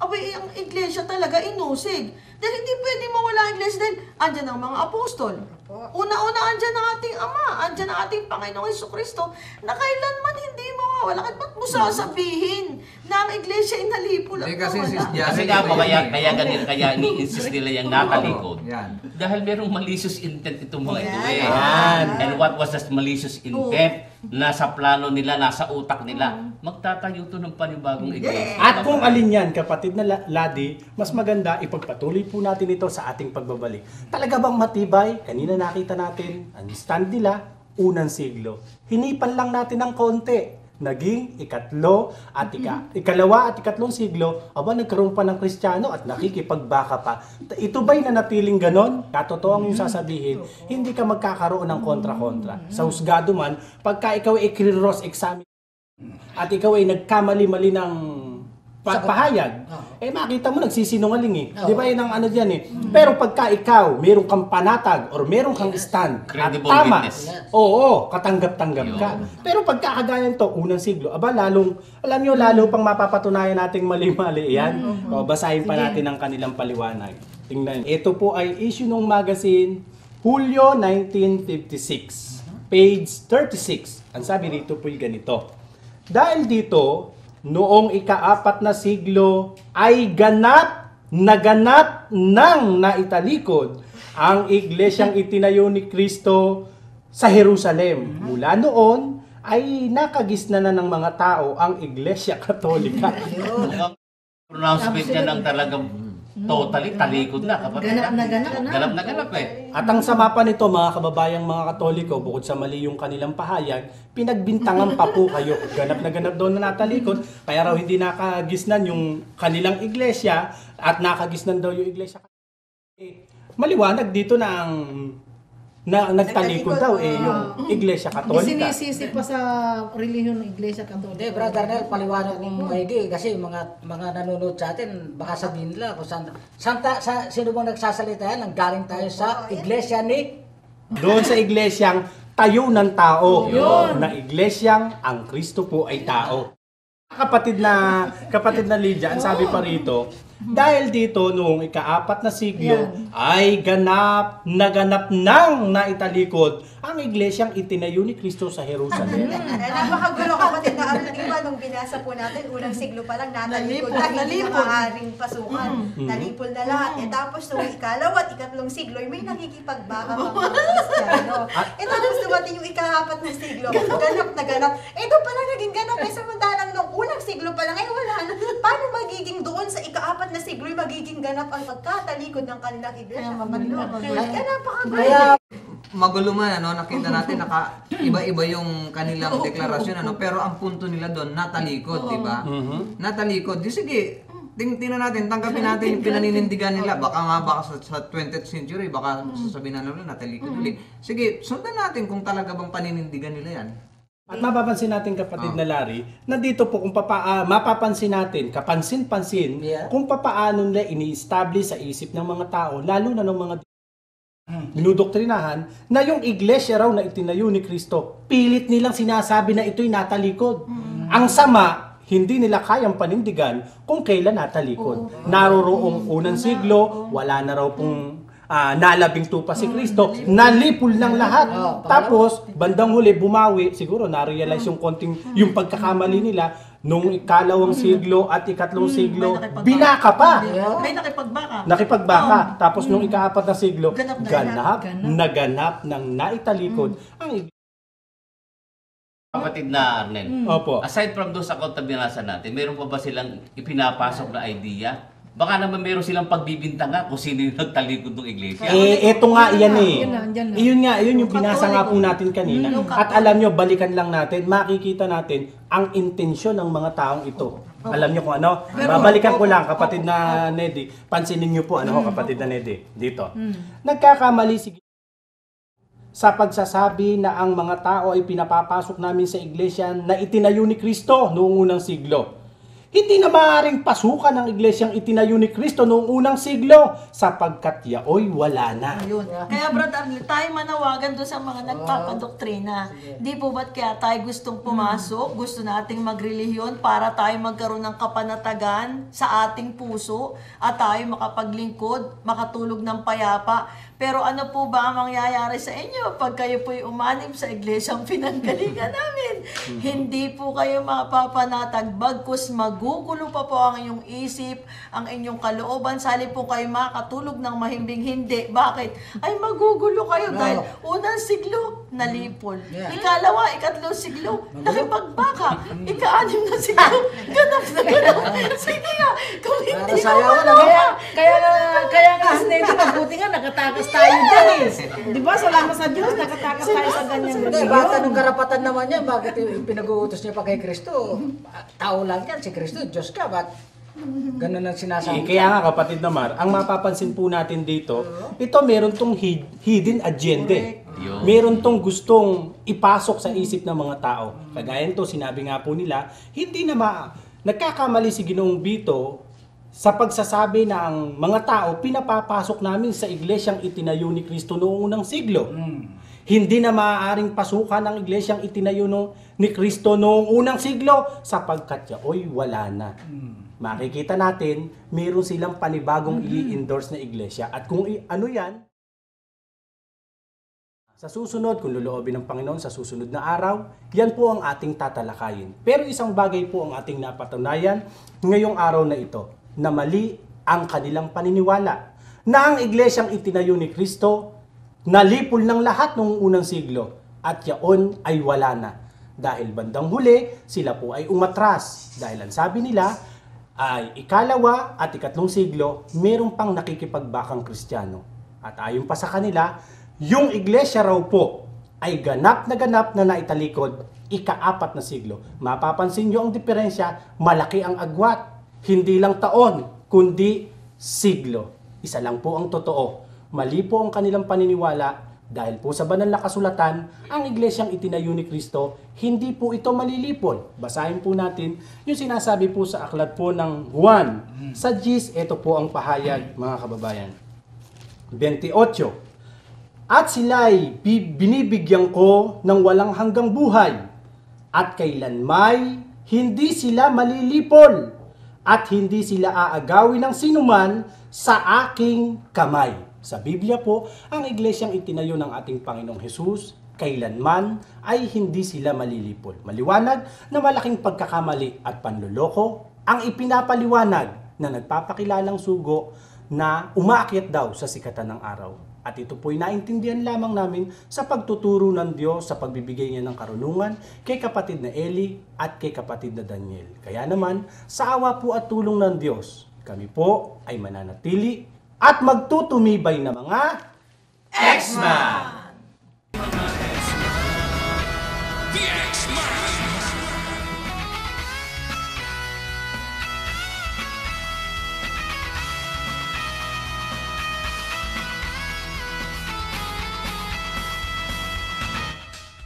abay, ang iglesia talaga inusig. Dahil hindi pwede mawala ang iglesia dahil andyan ang mga apostol. Una-una andyan ang ating Ama, andyan ang ating Panginoong Kristo, na kailanman hindi mawawala. At ba't mo sasabihin na ang iglesia ay nalipol at Hindi kasi nawala? sis Kasi nga po, kaya, eh. kaya ganun, kaya ni-insist nila yung natalikod. Yan. Dahil merong malicious intent itong mga ito eh. Yan. And what was the malicious intent? Nasa plano nila, nasa utak nila. Magtatayo to ng panibagong iglesia. At kung alin yan, kapatid na la- Ladi, mas maganda ipagpatuloy po natin ito sa ating pagbabalik. Talaga bang matibay? Kanina nakita natin, ang stand nila, unang siglo. Hinipan lang natin ng konti. Naging ikatlo at ika, ikalawa at ikatlong siglo, aba nagkaroon pa ng kristyano at nakikipagbaka pa. Ito ba'y nanatiling ganon? Katotoong yung sasabihin, hindi ka magkakaroon ng kontra-kontra. Sa husgado man, pagka ikaw ay cross examine at ikaw ay nagkamali-mali ng pa- pahayag, eh makita mo nagsisinungaling eh. Di ba yun ang ano dyan eh. Pero pagka ikaw, meron kang panatag or meron kang stand at Credible tama, witness. oo, katanggap-tanggap ka. Yun. Pero pagka kagaya to, unang siglo, aba lalong, alam nyo, lalo pang mapapatunayan nating mali-mali yan. O, basahin pa natin ang kanilang paliwanag. Tingnan. Ito po ay issue ng magazine, Hulyo 1956, page 36. Ang sabi dito po ganito. Dahil dito, noong ikaapat na siglo ay ganap na ganap ng naitalikod ang iglesyang itinayo ni Kristo sa Jerusalem. Mula noon ay nakagisna na ng mga tao ang iglesia katolika. Pronouncement niya ng talagang totally talikod na. Kapatid. Ganap na ganap na. Ganap na ganap eh. At ang sama pa nito mga kababayang mga katoliko, bukod sa mali yung kanilang pahayag, pinagbintangan pa po kayo. Ganap na ganap daw na natalikod, kaya raw hindi nakagisnan yung kanilang iglesia at nakagisnan daw yung iglesia. Maliwanag dito na ang na nagtalikod daw eh yung iglesia katolika. Sinisisi pa sa relihiyon ng Iglesia Katolika. Hindi, Brother Nel, paliwanag ng maigi kasi mga mga nanonood sa atin, baka sabihin nila kung saan, saan ta, sa, sino bang nagsasalita yan, nanggaling tayo sa iglesia ni Doon sa iglesyang tayo ng tao. Na iglesyang ang Kristo po ay tao. Kapatid na kapatid na Lydia, ang sabi pa rito, dahil dito noong ikaapat na siglo ay ganap naganap nang naitalikod ang iglesyang itinayo ni Kristo sa Jerusalem. Eh, napakagulo kapatid na ano, di ba nung binasa po natin, unang siglo pa lang natalikod na hindi na maaaring pasukan. Nalipol na lahat. Eh tapos nung ikalawa at ikatlong siglo, ay may nakikipagbaka pa mga Kristiyano. Eh tapos dumating yung ikahapat na siglo, ganap na ganap. Eh doon pala naging ganap. Eh nung lang, eh wala na. Paano magiging doon sa ikaapat na siglo, magiging ganap ang pagkatalikod ng kanilang iglesia? Kaya magulo. Kaya napakagulo. Magulo man, ano, nakita natin naka iba-iba yung kanilang deklarasyon, ano, pero ang punto nila doon, natalikod, di ba? Mhm. Natalikod. Di sige, ting tingnan natin, tanggapin natin yung pinaninindigan nila. Baka nga, baka sa, sa 20th century, baka sasabihin na nila, natalikod ulit. Sige, sundan natin kung talaga bang paninindigan nila yan. At mapapansin natin kapatid na Larry, nandito po kung papa, ah, mapapansin natin, kapansin-pansin, Yeah. kung papaano nila ini-establish sa isip ng mga tao, lalo na ng mga dinudoktrinahan, na yung iglesia raw na itinayo ni Kristo, pilit nilang sinasabi na ito'y natalikod. Ang sama, hindi nila kayang panindigan kung kailan natalikod. Naroroong unang siglo, wala na raw pong ah, nalabing tupa si Kristo, nalipol ng lahat. Tapos, bandang huli, bumawi, siguro na-realize yung konting, yung pagkakamali nila, nung ikalawang siglo at ikatlong siglo, may nakipagbaka. binaka pa. May nakipagbaka. Nakipagbaka. Tapos nung ikaapat na siglo, Ganap na ganap, ganap. naganap ng naitalikod ang iglesia. Kapatid na Arnel. Opo. Aside from those account na binasa natin, meron pa ba silang ipinapasok na idea? Baka naman meron silang pagbibintanga kung sino yung nagtalikod ng iglesia. Eh, eto nga yan eh. Yun lang, dyan lang. Iyon nga, yun yung binasa nga po natin kanina. Yung At alam nyo, balikan lang natin, makikita natin ang intensyon ng mga taong ito. Alam nyo kung ano? Babalikan ko lang, kapatid na Nedy. Pansinin nyo po, ano ho, kapatid na Nedy. Dito. Nagkakamali si sa pagsasabi na ang mga tao ay pinapapasok namin sa iglesia na itinayo ni Kristo noong unang siglo. Hindi na maaaring pasukan ng iglesyang itinayo ni Kristo noong unang siglo sapagkat yaoy wala na. Ayun. Kaya Brad Arnel, tayo manawagan doon sa mga nagpapadoktrina. Di po ba't kaya tayo gustong pumasok, gusto nating magrelihiyon para tayo magkaroon ng kapanatagan sa ating puso at tayo makapaglingkod, makatulog ng payapa. Pero ano po ba ang mangyayari sa inyo pag kayo po'y umanib sa iglesyang pinanggalingan namin? Hindi po kayo mapapanatag bagkus magugulo pa po ang inyong isip, ang inyong kalooban. Sali po kayo makatulog ng mahimbing hindi. Bakit? Ay magugulo kayo dahil unang siglo, nalipol. Yeah. Ikalawa, ikatlong siglo, nakipagbaka. Ika-anim na siglo, ganap na ganap. Sige nga, kung hindi na malawa, Kaya nga, kaya nga sinente, mabuti nga, nakatakas tayo dyan eh. Di ba, salamat sa Diyos, nakatakas tayo sa ganyan Hindi, bakit anong karapatan naman yan? Bakit pinag-uutos niya pa kay Kristo? Tao lang yan, si Kristo, Diyos ka, ba't ganun ang Eh, sinasabi? kaya nga kapatid na Mar, ang mapapansin po natin dito, ito meron tong hid- hidden agenda. eh. Meron tong gustong ipasok sa isip ng mga tao. Kagaya nito, sinabi nga po nila, hindi na ma... Nagkakamali si Ginoong Bito sa pagsasabi na ang mga tao pinapapasok namin sa iglesyang itinayo ni Kristo noong unang siglo. Hindi na maaaring pasukan ang iglesyang itinayo no, ni Kristo noong unang siglo sapagkat yaoy wala na. Makikita natin, meron silang panibagong i-endorse na iglesia. At kung i- ano yan, sa susunod, kung loloobin ng Panginoon sa susunod na araw, yan po ang ating tatalakayin. Pero isang bagay po ang ating napatunayan ngayong araw na ito, na mali ang kanilang paniniwala. Na ang iglesyang itinayo ni Kristo, nalipol ng lahat noong unang siglo, at yaon ay wala na. Dahil bandang huli, sila po ay umatras. Dahil ang sabi nila, ay ikalawa at ikatlong siglo, meron pang nakikipagbakang kristyano. At ayon pa sa kanila, yung iglesia raw po ay ganap na ganap na naitalikod ikaapat na siglo. Mapapansin nyo ang diferensya, malaki ang agwat. Hindi lang taon, kundi siglo. Isa lang po ang totoo. Mali po ang kanilang paniniwala dahil po sa banal na kasulatan, ang iglesyang itinayo ni Kristo, hindi po ito malilipol. Basahin po natin yung sinasabi po sa aklat po ng Juan. Sa Gis, ito po ang pahayag, mga kababayan. 28. At sila'y bi- binibigyan ko ng walang hanggang buhay, at kailanmay hindi sila malilipol, at hindi sila aagawin ng sinuman sa aking kamay. Sa Biblia po, ang iglesyang itinayo ng ating Panginoong Hesus, kailanman ay hindi sila malilipol. Maliwanag na malaking pagkakamali at panluloko ang ipinapaliwanag na nagpapakilalang sugo na umaakyat daw sa sikatan ng araw. At ito po'y naintindihan lamang namin sa pagtuturo ng Diyos sa pagbibigay niya ng karunungan kay kapatid na Eli at kay kapatid na Daniel. Kaya naman, sa awa po at tulong ng Diyos, kami po ay mananatili at magtutumibay na mga X-Man.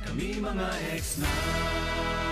Kami mga X-Man.